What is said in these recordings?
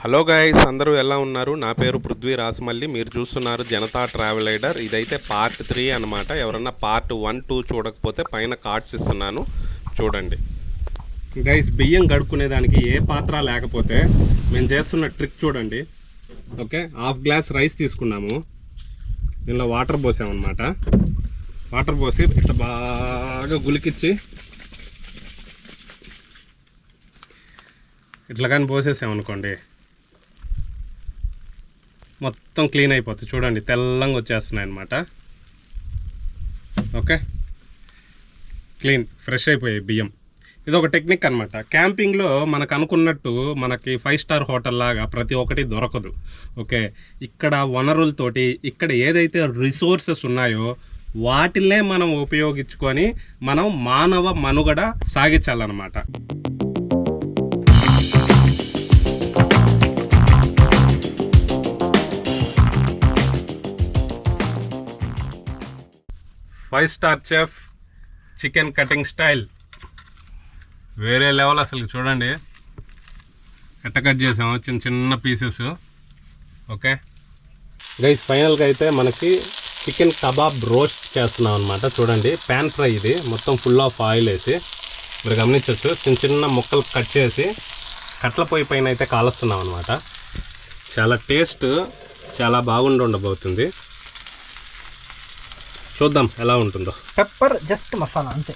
Hello guys అందరూ ఎలా ఉన్నారు? నా పేరు పృథ్వీ రాసమల్లి మీరు చూస్తున్నారు జనతా ట్రావెల్ ఐడర్ ఇదైతే పార్ట్ త్రీ అనమాట ఎవరన్నా పార్ట్ వన్ టూ చూడకపోతే పైన కార్డ్స్ ఇస్తున్నాను. చూడండి. గైస్ బియ్యం కడుక్కునేదానికి ఏ పాత్ర లేకపోతే మేము చేస్తున్న ట్రిక్ చూడండి. ఓకే హాఫ్ గ్లాస్ రైస్ తీసుకున్నాము. దీనిలో వాటర్ పోసామన్నమాట వాటర్ పోసి ఇట్లా బాగా గులికిచ్చి ఇట్లా కానీ పోసేసామనుకోండి మొత్తం క్లీన్ అయిపోతుంది చూడండి తెల్లంగా వచ్చేస్తున్నాయి అనమాట ఓకే? క్లీన్ ఫ్రెష్ అయిపోయాయి బియ్యం. ఇది ఒక టెక్నిక్ అనమాట క్యాంపింగ్లో మనకు అనుకున్నట్టు మనకి ఫైవ్ స్టార్ హోటల్ లాగా ప్రతి ఒక్కటి దొరకదు. ఓకే? ఇక్కడ వనరులతోటి ఇక్కడ ఏదైతే రిసోర్సెస్ ఉన్నాయో వాటినే మనం ఉపయోగించుకొని మనం మానవ మనుగడ సాగించాలన్నమాట. Five star chef chicken cutting style. వేరే లెవెల్ అసలు చూడండి. ఎట్ట కట్ చేసాము చిన్న చిన్న పీసెస్. ఓకే? గైస్ ఫైనల్గా అయితే మనకి చికెన్ కబాబ్ రోస్ట్ చేస్తున్నాం అనమాట చూడండి ప్యాన్ ఫ్రై ఇది. మొత్తం ఫుల్ ఆఫ్ ఆయిల్ వేసి మీరు గమనించవచ్చు చిన్న చిన్న ముక్కలు కట్ చేసి కట్ల పొయ్యి పైన అయితే కాలుస్తున్నాం అనమాట చాలా టేస్ట్ చాలా బాగుండి ఉండబోతుంది. చూద్దాం ఎలా ఉంటుందో. పెప్పర్ జస్ట్ మసాలా అంతే.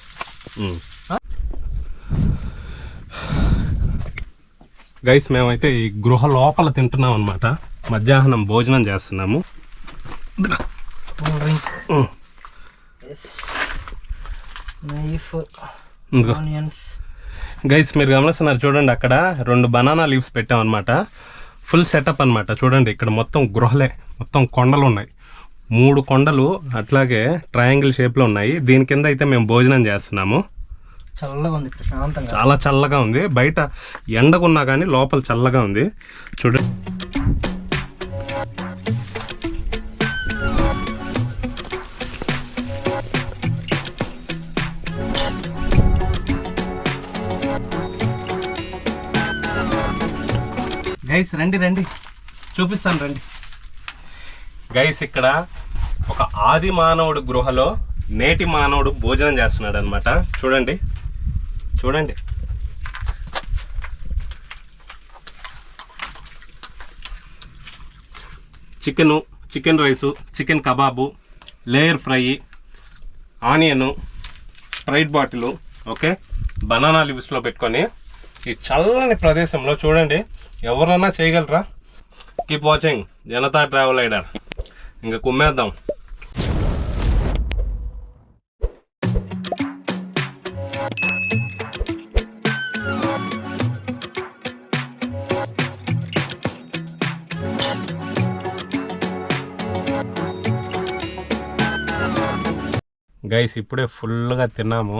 గైస్ మేమైతే ఈ గృహ లోపల తింటున్నాం అనమాట మధ్యాహ్నం భోజనం చేస్తున్నాము. గైస్ మీరు గమనిస్తున్నారు చూడండి అక్కడ రెండు బనానా లీవ్స్ పెట్టాం అనమాట ఫుల్ సెటప్ అనమాట చూడండి ఇక్కడ మొత్తం గృహలే మొత్తం కొండలు ఉన్నాయి. మూడు కొండలు అట్లాగే ట్రయాంగిల్ షేప్లో ఉన్నాయి. దీని కింద అయితే మేము భోజనం చేస్తున్నాము. చల్లగా ఉంది ప్రశాంతంగా. చాలా చల్లగా ఉంది. బయట ఎండకున్నా కానీ లోపల చల్లగా ఉంది. చూడండి గైస్ రండి రండి. చూపిస్తాను రండి. గైస్ ఇక్కడ ఒక ఆది మానవుడు గృహలో నేటి మానవుడు భోజనం చేస్తున్నాడు అనమాట చూడండి. చూడండి. Chicken chicken rice chicken kebab layer fry onion Sprite bottle okay? Banana లీవ్స్లో పెట్టుకొని ఈ చల్లని ప్రదేశంలో చూడండి. ఎవరన్నా చేయగలరా? కీప్ వాచింగ్ జనతా ట్రావెల్ ఐడర్ ఇంకా కుమ్మేద్దాం గైస్ ఇప్పుడే ఫుల్గా తిన్నాము.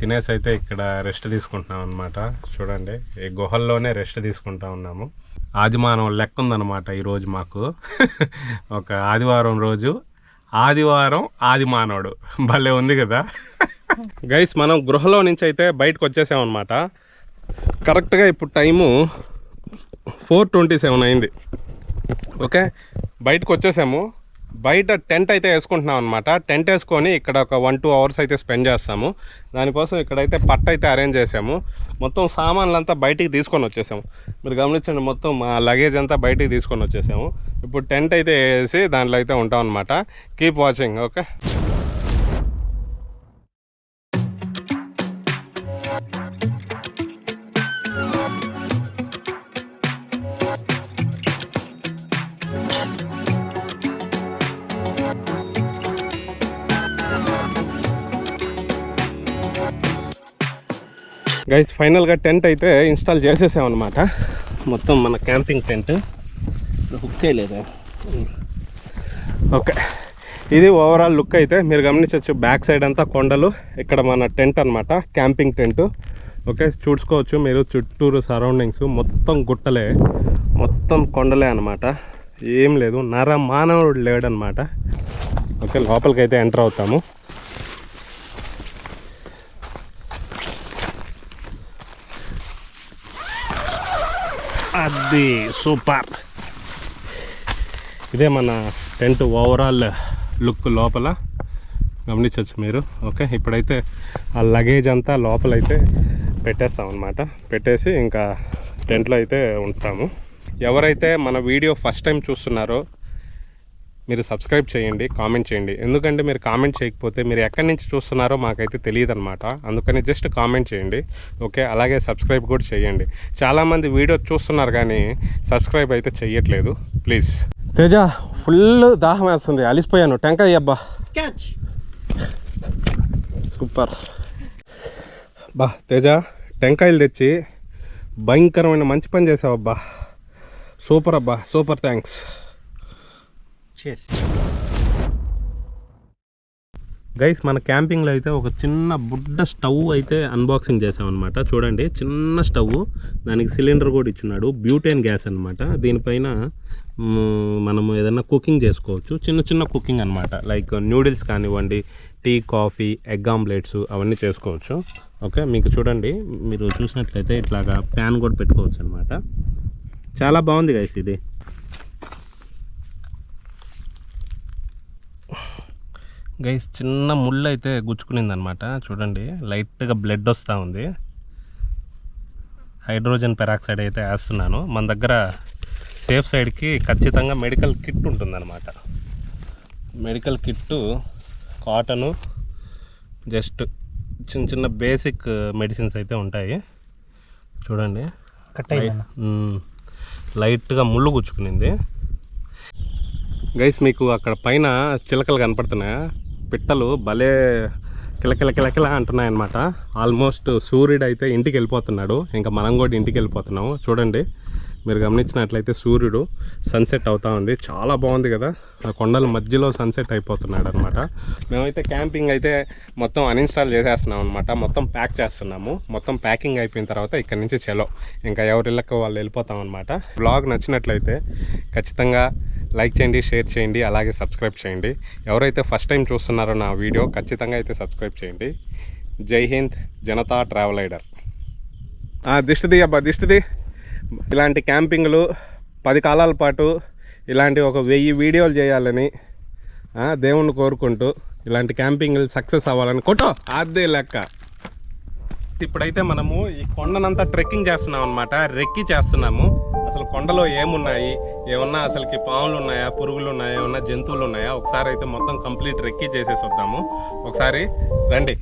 తినేసి అయితే ఇక్కడ రెస్ట్ తీసుకుంటున్నాం అనమాట చూడండి ఈ గుహల్లోనే రెస్ట్ తీసుకుంటా ఉన్నాము. ఆదిమానం లెక్క ఉందన్నమాట ఈరోజు మాకు. ఒక ఆదివారం రోజు ఆదివారం ఆదిమానవుడు. భలే ఉంది కదా. గైస్ మనం గృహలో నుంచి అయితే బయటకు వచ్చేసామన్నమాట కరెక్ట్గా ఇప్పుడు టైము ఫోర్ ట్వంటీ సెవెన్ అయింది. ఓకే? బయటకు వచ్చేసాము. బయట టెంట్ అయితే వేసుకుంటున్నాం అనమాట టెంట్ వేసుకొని ఇక్కడ ఒక వన్ టూ అవర్స్ అయితే స్పెండ్ చేస్తాము. దానికోసం ఇక్కడైతే పట్ట అయితే అరేంజ్ చేసాము మొత్తం సామాన్లంతా బయటికి తీసుకొని వచ్చేసాము. మీరు గమనించండి మొత్తం మా లగేజ్ అంతా బయటికి తీసుకొని వచ్చేసాము. ఇప్పుడు టెంట్ అయితే వేసి దాంట్లో అయితే ఉంటాం అనమాట కీప్ వాచింగ్ ఓకే గైస్ ఫైనల్గా టెంట్ అయితే ఇన్స్టాల్ చేసేసామన్నమాట మొత్తం మన క్యాంపింగ్ టెంట్ హుక్కే లేదా? ఓకే ఇది ఓవరాల్ లుక్ అయితే మీరు గమనించవచ్చు బ్యాక్ సైడ్ అంతా కొండలు ఇక్కడ మన టెంట్ అన్నమాట క్యాంపింగ్ టెంట్ ఓకే చూసుకోవచ్చు మీరు చుట్టూరు సరౌండింగ్స్ మొత్తం గుట్టలే మొత్తం కొండలే అనమాట ఏం లేదు నర మానవుడు లేడనమాట ఓకే లోపలికి అయితే ఎంటర్ అవుతాము. అది సూపర్. ఇదే మన టెంట్ ఓవరాల్ లుక్ లోపల. గమనించవచ్చు మీరు. ఓకే ఇప్పుడైతే ఆ లగేజ్ అంతా లోపలైతే పెట్టేస్తాం అనమాట పెట్టేసి ఇంకా టెంట్లో అయితే ఉంటాము ఎవరైతే మన వీడియో ఫస్ట్ టైం చూస్తున్నారో మీరు సబ్స్క్రైబ్ చేయండి కామెంట్ చేయండి. ఎందుకంటే మీరు కామెంట్ చేయకపోతే మీరు ఎక్కడి నుంచి చూస్తున్నారో మాకైతే తెలియదు అనమాట అందుకని జస్ట్ కామెంట్ చేయండి. ఓకే అలాగే సబ్స్క్రైబ్ కూడా చేయండి. చాలామంది వీడియో చూస్తున్నారు కానీ సబ్స్క్రైబ్ అయితే చెయ్యట్లేదు. ప్లీజ్ తేజ ఫుల్ దాహం వేస్తుంది. అలిసిపోయాను. టెంకాయ అబ్బా. క్యాచ్ సూపర్ బా తేజ టెంకాయలు తెచ్చి భయంకరమైన మంచి పని చేసావు అబ్బా. సూపర్ అబ్బా. సూపర్ థ్యాంక్స్ చేసి గైస్ మన క్యాంపింగ్లో అయితే ఒక చిన్న బుడ్డ స్టవ్ అయితే అన్బాక్సింగ్ చేసామన్నమాట. చూడండి చిన్న స్టవ్. దానికి సిలిండర్ కూడా ఇచ్చున్నాడు. బ్యూటేన్ గ్యాస్ అనమాట దీనిపైన మనము ఏదైనా కుకింగ్ చేసుకోవచ్చు. చిన్న చిన్న కుకింగ్ అనమాట లైక్ న్యూడిల్స్ కానివ్వండి టీ కాఫీ ఎగ్ ఆమ్లెట్స్ అవన్నీ చేసుకోవచ్చు. ఓకే మీకు చూడండి మీరు చూసినట్లయితే ఇట్లాగా ప్యాన్ కూడా పెట్టుకోవచ్చు అనమాట చాలా బాగుంది గైస్ ఇది. గైస్ చిన్న ముళ్ళు అయితే గుచ్చుకునింది అనమాట చూడండి లైట్గా బ్లడ్ వస్తూ ఉంది. హైడ్రోజన్ పెరాక్సైడ్ అయితే వేస్తున్నాను. మన దగ్గర సేఫ్ సైడ్కి ఖచ్చితంగా మెడికల్ కిట్ ఉంటుందన్నమాట మెడికల్ కిట్టు కాటను జస్ట్ చిన్న చిన్న బేసిక్ మెడిసిన్స్ అయితే ఉంటాయి. చూడండి. లైట్గా ముళ్ళు గుచ్చుకునింది. గైస్ మీకు అక్కడ పైన చిలకలు కనపడుతున్నాయా? పిట్టలు భలే కిలకిల కిలకిల అంటున్నాయన్నమాట. ఆల్మోస్ట్ సూర్యుడు అయితే ఇంటికి వెళ్ళిపోతున్నాడు. ఇంకా మనం కూడా ఇంటికి వెళ్ళిపోతున్నాము. చూడండి మీరు గమనించినట్లయితే సూర్యుడు సన్సెట్ అవుతా ఉంది. చాలా బాగుంది కదా. ఆ కొండల మధ్యలో సన్సెట్ అయిపోతున్నాడు అనమాట మేమైతే క్యాంపింగ్ అయితే మొత్తం అన్ఇన్స్టాల్ చేసేస్తున్నాం అనమాట మొత్తం ప్యాక్ చేస్తున్నాము. మొత్తం ప్యాకింగ్ అయిపోయిన తర్వాత ఇక్కడ నుంచి చెలో. ఇంకా ఎవరిళ్ళకి వాళ్ళు వెళ్ళిపోతాం అనమాట బ్లాగ్ నచ్చినట్లయితే ఖచ్చితంగా లైక్ చేయండి షేర్ చేయండి అలాగే సబ్స్క్రైబ్ చేయండి. ఎవరైతే ఫస్ట్ టైం చూస్తున్నారో నా వీడియో ఖచ్చితంగా అయితే సబ్స్క్రైబ్ చేయండి. జై హింద్ జనతా ట్రావెల్ ఐడర్ దిష్టిది అబ్బా దిష్టిది. ఇలాంటి క్యాంపింగ్లు పది కాలాల పాటు ఇలాంటి ఒక వెయ్యి వీడియోలు చేయాలని దేవుణ్ణి కోరుకుంటూ ఇలాంటి క్యాంపింగ్లు సక్సెస్ అవ్వాలని కొట్టో అదే లెక్క. ఇప్పుడైతే మనము ఈ కొండనంతా ట్రెక్కింగ్ చేస్తున్నాం అనమాట రెక్కి చేస్తున్నాము. అసలు కొండలో ఏమున్నాయి? ఏమన్నా అసలుకి పాములు ఉన్నాయా పురుగులు ఉన్నాయా ఏమన్నా జంతువులు ఉన్నాయా ఒకసారి అయితే మొత్తం కంప్లీట్ రెక్కి చేసేసి వద్దాము ఒకసారి రండి.